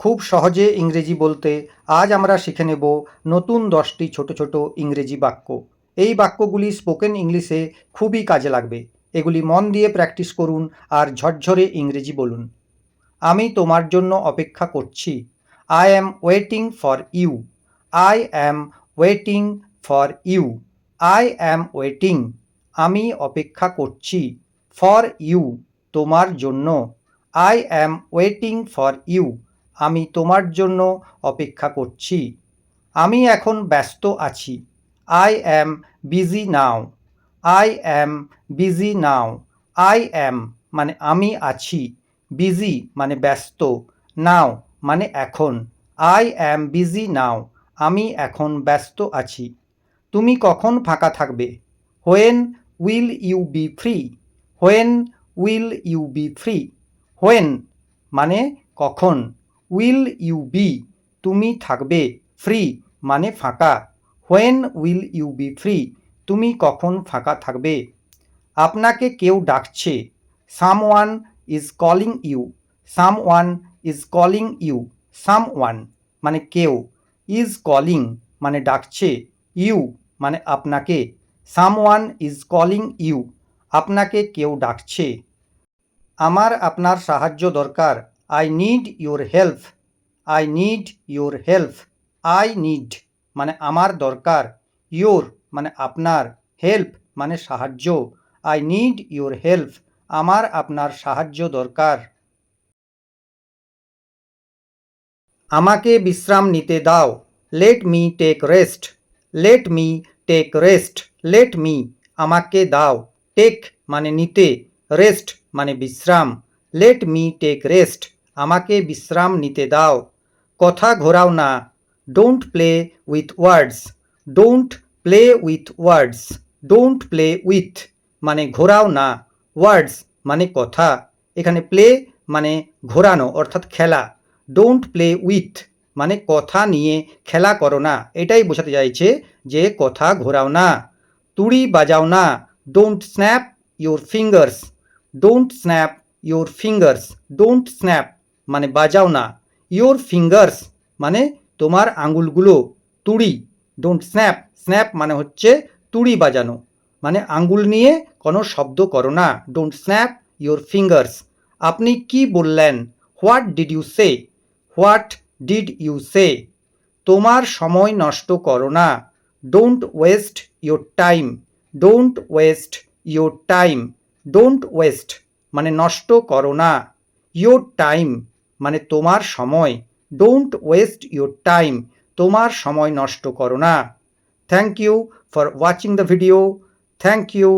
খুব সহজে ইংরেজি বলতে আজ আমরা শিখে নেব নতুন দশটি ছোট ছোট ইংরেজি বাক্য। এই বাক্যগুলি স্পোকেন ইংলিশে খুবই কাজে লাগবে। এগুলি মন দিয়ে প্র্যাকটিস করুন আর ঝরঝরে ইংরেজি বলুন। আমি তোমার জন্য অপেক্ষা করছি। I am waiting for you I am waiting for you I am waiting আমি অপেক্ষা করছি। ফর ইউ তোমার জন্য। I am waiting for you আমি তোমার জন্য অপেক্ষা করছি। আমি এখন ব্যস্ত আছি। I am busy now I am busy now I am মানে আমি আছি। বিজি মানে ব্যস্ত। নাও মানে এখন। আই অ্যাম বিজি নাও আমি এখন ব্যস্ত আছি। তুমি কখন ফাঁকা থাকবে? When will you be free when will you be free when মানে কখন? উইল ইউ বি, তুমি থাকবে ফ্রি মানে ফাঁকা। When will you be free, তুমি কখন ফাঁকা থাকবে? আপনাকে কেউ ডাকছে, someone is calling you some one is calling you some one মানে কেউ। ইজ কলিং মানে ডাকছে, ইউ মানে আপনাকে, সামওয়ান ইজ কলিং ইউ, আপনাকে কেউ ডাকছে। আমার আপনার সাহায্য দরকার। I need your help I need your help I need মানে আমার দরকার। ইউর মানে আপনার। হেল্প মানে সাহায্য। আই নিড ইউর হেল্প আমার, আপনার সাহায্য দরকার। আমাকে বিশ্রাম নিতে দাও। Let me take rest let me take rest let me আমাকে দাও। টেক মানে নিতে। রেস্ট মানে বিশ্রাম। লেট মি টেক রেস্ট আমাকে বিশ্রাম নিতে দাও। কথা ঘোরাও না। Don't play with words don't play with words don't play with মানে ঘোরাও না। ওয়ার্ডস মানে কথা। এখানে প্লে মানে ঘোরানো অর্থাৎ খেলা। ডোন্ট প্লে উইথ মানে কথা নিয়ে খেলা করো না। এটাই বোঝাতে চাইছে যে কথা ঘোরাও না। তুড়ি বাজাও না। Don't snap your fingers don't snap your fingers don't snap মানে বাজাও না। ইউর ফিঙ্গার্স মানে তোমার আঙুলগুলো, তুড়ি ডোন্ট স্ন্যাপ স্ন্যাপ মানে হচ্ছে তুড়ি বাজানো। মানে আঙ্গুল নিয়ে কোনো শব্দ করো না। ডোন্ট স্ন্যাপ ইউর ফিঙ্গার্স আপনি কি বললেন? What did you say what did you say তোমার সময় নষ্ট করো না। Don't waste your time don't waste your time don't waste মানে নষ্ট করো না। ইউর টাইম মানে তোমার সময়। ডোন্ট ওয়েস্ট ইউর টাইম তোমার সময় নষ্ট করো না। Thank you for watching the video thank you